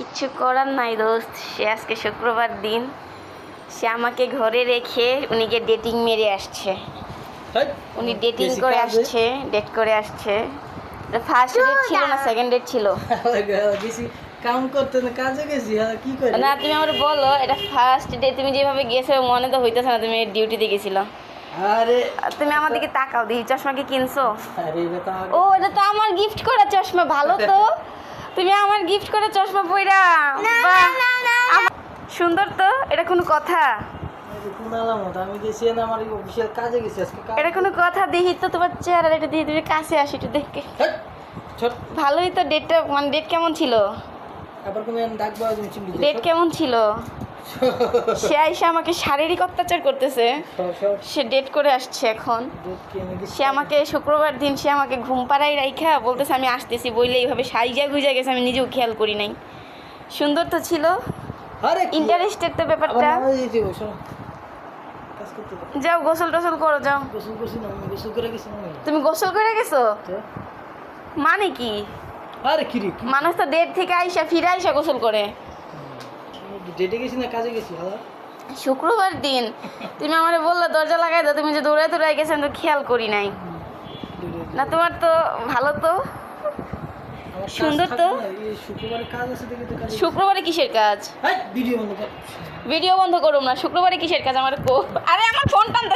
কিচ্ছু করার নাই দোস্ত। সে আজকে শুক্রবার দিন। সে আমাকে ঘরে রেখে উনিকে ডেটিং মেরে আসছে। উনি ডেটিং করে আসছে ডেট করে আসছে। ফার্স্ট ডেট ছিল না সেকেন্ড ডেট ছিল? কাম করতে না কাজে গেছি কি করে? না তুমি আমার বলো এটা ফার্স্ট ডে তুমি যেভাবে গেছো মনে তো হইতেছে না তুমি ডিউটিতে গেছিলা। আরে আর তুমি আমার দিকে তাকাও দিই চশমা কি কিনছো? আরে এটা তো ও এটা তো আমার গিফট করা চশমা ভালো তো। তুমি আমার গিফট করে চশমা পইরা। সুন্দর তো এটা কোনো কথা। এটা কোনো কথা দেখি তো তোমার চেহারা এটা দিয়ে তুমি কাছে আসি একটু দেখে। ভালোই তো ডেটটা মানে ডেট কেমন ছিল? ডেট কেমন ছিল? সে আইসা আমাকে শারীরিক অত্যাচার করতেছে। সে ডেট করে আসছে এখন। সে আমাকে শুক্রবার দিন সে আমাকে ঘুম পাড়াই রাইখা বলতেছে আমি আসতেছি। বইলে এইভাবে সাইজা গুইজা গেছে আমি নিজেও খেয়াল করি নাই। সুন্দর তো ছিল? ইন্টারেস্টেড তো ব্যাপারটা। যাও গোসল টোসল করো যাও। তুমি গোসল করে গেছো? মানে কি? আরে কি রে মানুষ তো ডেট থেকে আইসা ফিরে আইসা গোসল করে। ডেটে গেছি না কাজে গেছি হালা শুক্রবার দিন। তুমি আমারে বললে দরজা লাগাই দাও তুমি যে দৌড়াই দৌড়াই গেছেন তো খেয়াল করি নাই। না তোমার তো ভালো তো? সুন্দর তো। শুক্রবারে কিসের কাজ? ভিডিও বন্ধ কর। ভিডিও বন্ধ করুম না শুক্রবারে কিসের কাজ? আমার কো আরে আমার ফোন টানতে